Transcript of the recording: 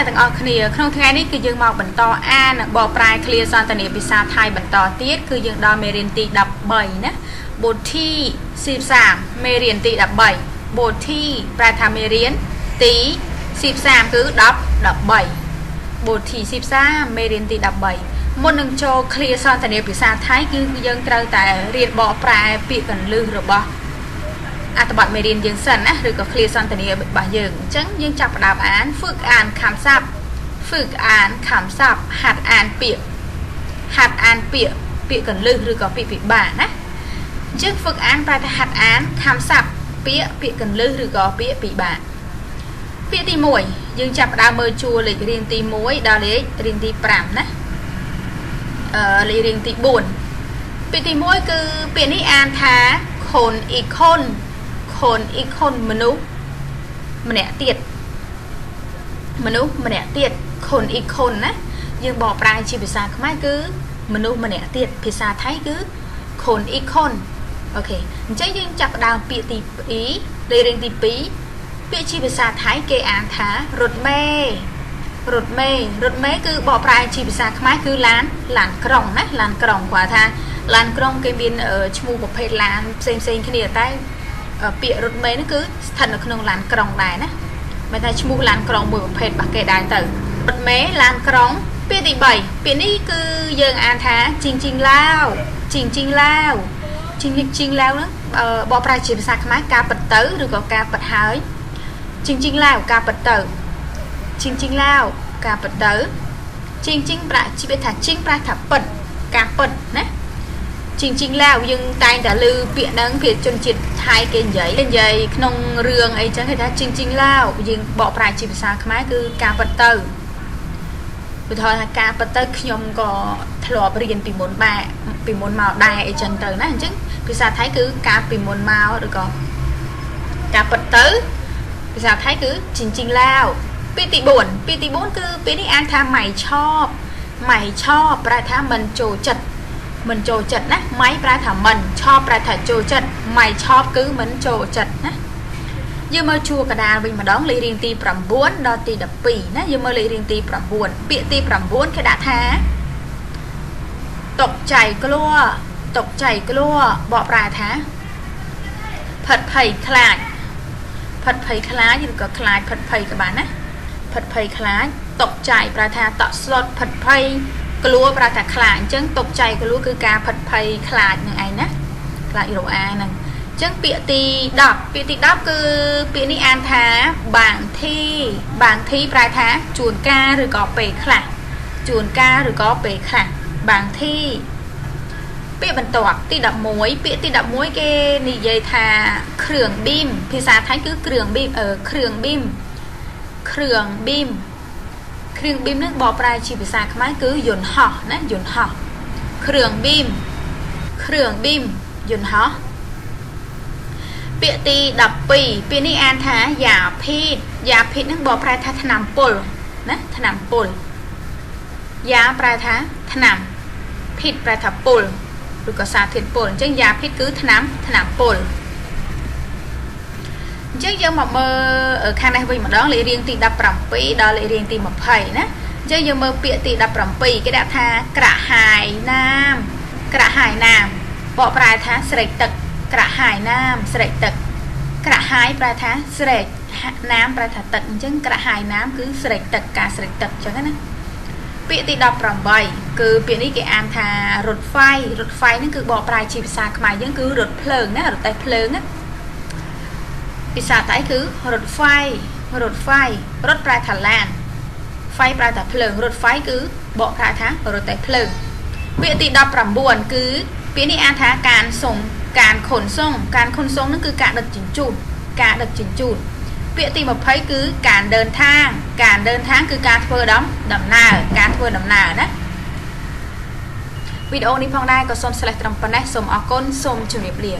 អ្នកទាំងអស់គ្នាក្នុងថ្ងៃនេះគឺយើងមកបន្តអានបកប្រែឃ្លាសន្ទនាភាសាថៃបន្តទៀតគឺយើងដល់មេរៀនទី13ណាបទទី13មេរៀនទី13បទទីប្រែថាមេរៀនទី13គឺ10 13បទទី13មេរៀនទី13មុននឹងចូលឃ្លាសន្ទនាភាសាថៃគឺយើងត្រូវតែរៀនបកប្រែពាក្យកន្លឹះរបស់ អត្ថបទមេរៀនយើងសិនណាឬក៏ឃ្លាសន្ទនារបស់យើងអញ្ចឹងយើងចាប់ផ្ដើមអានហ្វឹកអានខំសាប់ហ្វឹកអានខំសាប់ហាត់អានពាក្យហាត់អានពាក្យពាក្យកន្លឹះឬក៏ពាក្យពិបាកណាអញ្ចឹងហ្វឹកអានប្រែថាហាត់អានខំសាប់ពាក្យពាក្យកន្លឹះឬក៏ពាក្យពិបាកពាក្យទី1យើងចាប់ផ្ដើមមើលជួរលេខរៀងទី1ដល់លេខរៀងទី5ណាអឺលេខរៀងទី4ពាក្យទី1គឺពាក្យនេះអានថាខុនអ៊ីខុន ខុនអ៊ីខុនមនុស្សម្នាក់ទៀតមនុស្សម្នាក់ទៀតខុនអ៊ីខុនណាយើងបកប្រែជាភាសាខ្មែរគឺមនុស្សម្នាក់ទៀតភាសាថៃគឺខុនអ៊ីខុនអូខេអញ្ចឹងយើងចាប់ផ្ដើមពាក្យទី2លេខរៀងទី2ពាក្យជាភាសាថៃគេអានថារត់មេរត់មេរត់មេគឺបកប្រែជាភាសាខ្មែរគឺឡានឡានក្រុងណាឡានក្រុងគាត់ថាឡានក្រុងគេមានឈ្មោះប្រភេទឡានផ្សេងផ្សេងគ្នាតែ ពាក្យរថមេនេះគឺស្ថិតនៅក្នុងឡានក្រុងដែរណាមិនថាឈ្មោះឡានក្រុងមួយប្រភេទរបស់គេដែរទៅរថមេឡានក្រុងពាក្យទី3ពាក្យនេះគឺយើងអានថាជីងជីងឡាវជីងជីងឡាវជីងជីងឡាវហ្នឹងបកប្រែជាភាសាខ្មែរការប៉ិតទៅឬក៏ការប៉ិតហើយជីងជីងឡាវការប៉ិតទៅជីងជីងឡាវការប៉ិតទៅជីងជីងប្រាក់ជីវិតថាជីងប្រែថាប៉ិតការប៉ិតណា ជីងជីងឡាវយើងតែងតែឮពាក្យហ្នឹងភាគជនជាតិថៃគេនិយាយនិយាយក្នុងរឿងអីចឹងគេថាជីងជីងឡាវយើងបកប្រែជាភាសាខ្មែរគឺការប៉ិតទៅឧទាហរណ៍ថាការប៉ិតទៅខ្ញុំក៏ធ្លាប់រៀនពីមុនបែបពីមុនមកដែរអីចឹងទៅណាអញ្ចឹងភាសាថៃគឺការពីមុនមកឬក៏ការប៉ិតទៅភាសាថៃគឺជីងជីងឡាវពាក្យទី4ពាក្យទី4គឺពាក្យនេះអានថាម៉ៃឆប់ម៉ៃឆប់ប្រែថាមិនចូលចិត្ត មិនចូលចិត្តណាម៉ៃប្រែថាមិនឆប់ប្រែថាចូលចិត្តម៉ៃឆប់គឺមិនចូលចិត្តណាយើងមើលជួរកដាលវិញម្ដងលេខរៀងទី9ដល់ទី12ណាយើងមើលលេខរៀងទី9ពាក្យទី9គេដាក់ថាຕົកចៃក្លัวຕົកចៃក្លัวបកប្រែថាផិតភ័យខ្លាចផិតភ័យខ្លាចឬក៏ខ្លាចផិតភ័យក៏បានណាផិតភ័យខ្លាចຕົកចៃប្រែថាតក់ស្លុតផិតភ័យ ក្លួប្រែថាខ្លាចអញ្ចឹងຕົកចៃក្លួគឺការផិតភ័យខ្លាចនឹងឯងណាខ្លាចរោអាហ្នឹងអញ្ចឹងពាក្យទី10ពាក្យទី10គឺពាក្យនេះអានថាបាងធីបាងធីប្រែថាជួនកាលឬក៏ពេលខ្លះជួនកាលឬក៏ពេលខ្លះបាងធីពាក្យបន្ទាប់ទី11ពាក្យទី11គេនិយាយថាគ្រឿងប៊ីមភាសាថៃគឺគ្រឿងប៊ីមអឺគ្រឿងប៊ីមគ្រឿងប៊ីម គ្រឿងប៊ីមនឹងបកប្រែជាភាសាខ្មែរគឺយន្តហោះណាយន្តហោះគ្រឿងប៊ីមគ្រឿងប៊ីមយន្តហោះពាក្យទី12ពាក្យនេះអានថាយ៉ាភីតយ៉ាភីតនឹងបកប្រែថាថ្នាំពុលណាថ្នាំពុលយ៉ាប្រែថាថ្នាំភីតប្រែថាពុលឬក៏សារធាតុពុលអញ្ចឹងយ៉ាភីតគឺថ្នាំថ្នាំពុល អញ្ចឹងយើងមកមើលខាងនេះវិញម្ដងលេខរៀងទី17ដល់លេខរៀងទី20ណាអញ្ចឹងយើងមើលពាក្យទី17គេដាក់ថាក្រាហាយណាមក្រាហាយណាមបកប្រែថាស្រេកទឹកក្រាហាយណាមស្រេកទឹកក្រាហាយប្រែថាស្រេកណាមប្រែថាទឹកអញ្ចឹងក្រាហាយណាមគឺស្រេកទឹកការស្រេកទឹកអញ្ចឹងណាពាក្យទី18គឺពាក្យនេះគេអានថារថហ្វៃរថហ្វៃហ្នឹងគឺបកប្រែជាភាសាខ្មែរយើងគឺរថភ្លើងណារទេះភ្លើងណា ปีศาจไตคือรถไฟ รถไฟ รถปลายถันแลนไฟปลายแต่เพลิง รถไฟคือเบาะพลายทางรถแต่เพลิงวิธีดับปรับวนคือปีนี้อาทาการส่งการขนส่ง การขนส่งนั่นคือการดัดจิ้นจูดการดัดจิ้นจูดเปียตีมาเผยคือการเดินทาง การเดินทางคือการเฟอร์ดำดำนาการเฟอร์ดำนานะวิดีโอนี้พองได้ก็ส้มสลัดตรงปนได้สมออกก้นสมจุ่มเรียบเรีย